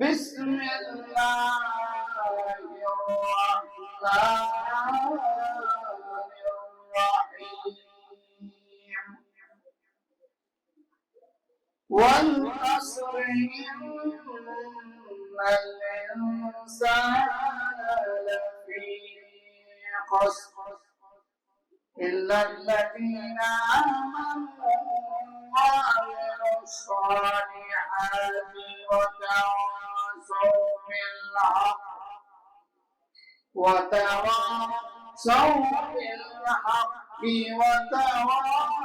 بسم الله الرحمن الرحيم. والعصر إن الإنسان لفي خسر إلا الذين آمنوا وعملوا الصالحات وتواصوا بالحق وتواصوا بالحق وتواصوا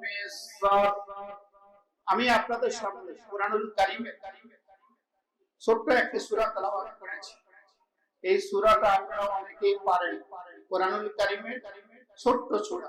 بالصبر আমি আপনাদের সামনে কোরআনুল কারিমের ছোট্ট একটি সূরা তেলাওয়াত করেছি এই সূরাটা আপনারা অনেকেই পারেন কোরআনুল কারিমের ছোট্ট সূরা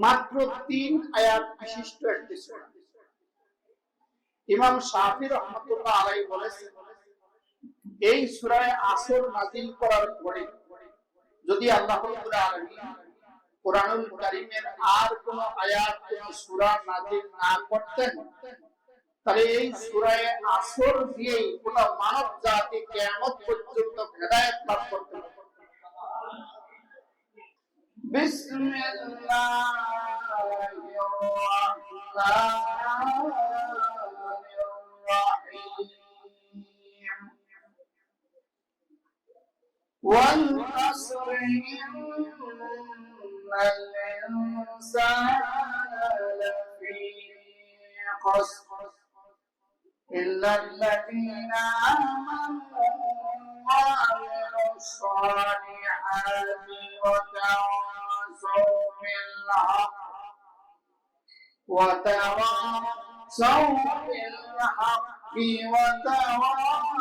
মাত্র তিন আয়াত বিশিষ্ট একটি ইমাম শাফি রহমাতুল্লাহ আলাইহি বলেছেন, এই সূরায় আসর নাযিল করার পরে যদি আল্লাহ কোরআনুল আর কোন আয়াত কোন নাযিল না করতেন, তাহলে এই সূরায় আসর দিয়েই গোটা মানব জাতি কিয়ামত পর্যন্ত بسم الله الرحمن الرحيم. والعصر إن الإنسان لفي خسر إلا الذين آمنوا وعملوا الصالحات وتواصوا بالحق وتواصوا بالحق وتواصوا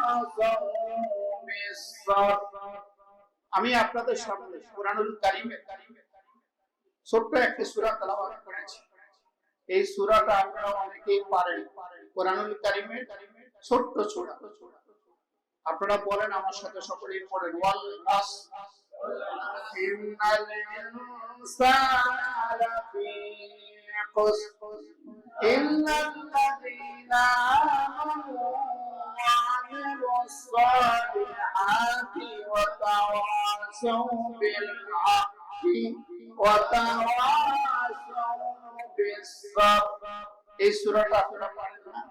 بالصبر আমি আপনাদের সামনে কোরআনুল কারিমের ছোট্ট একটি সূরা তেলাওয়াত করেছি এই সূরাটা আপনারা অনেকেই পারেন কোরআনুল কারিমের ছোট্ট সূরা আপনারা বলেন আমার সাথে সকলেই পড়েন ওয়াল আস ইন্নাল ইনসানা লাফি খুসর ইল্লাল্লাযীনা আমানু وعملوا الصالحات وتواصوا بالحق وتواصوا بالصبر এই সূরাটা আপনারা পারেন না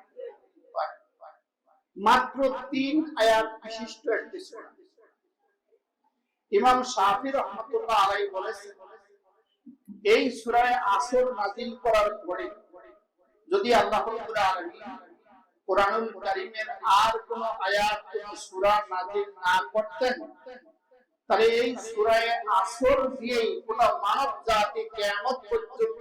মাত্র তিন আয়াত বিশিষ্ট একটি সূরা ইমাম শাফি রহমাতুল্লাহ আলাইহি বলেছেন, এই সূরায় আসর নাযিল করার পরে যদি আল্লাহ কোরআনুল কারীমের আর কোন আয়াত কোন সূরা নাযিল না করতেন, তাহলে এই সূরায় আসর দিয়েই গোটা মানব জাতি কিয়ামত পর্যন্ত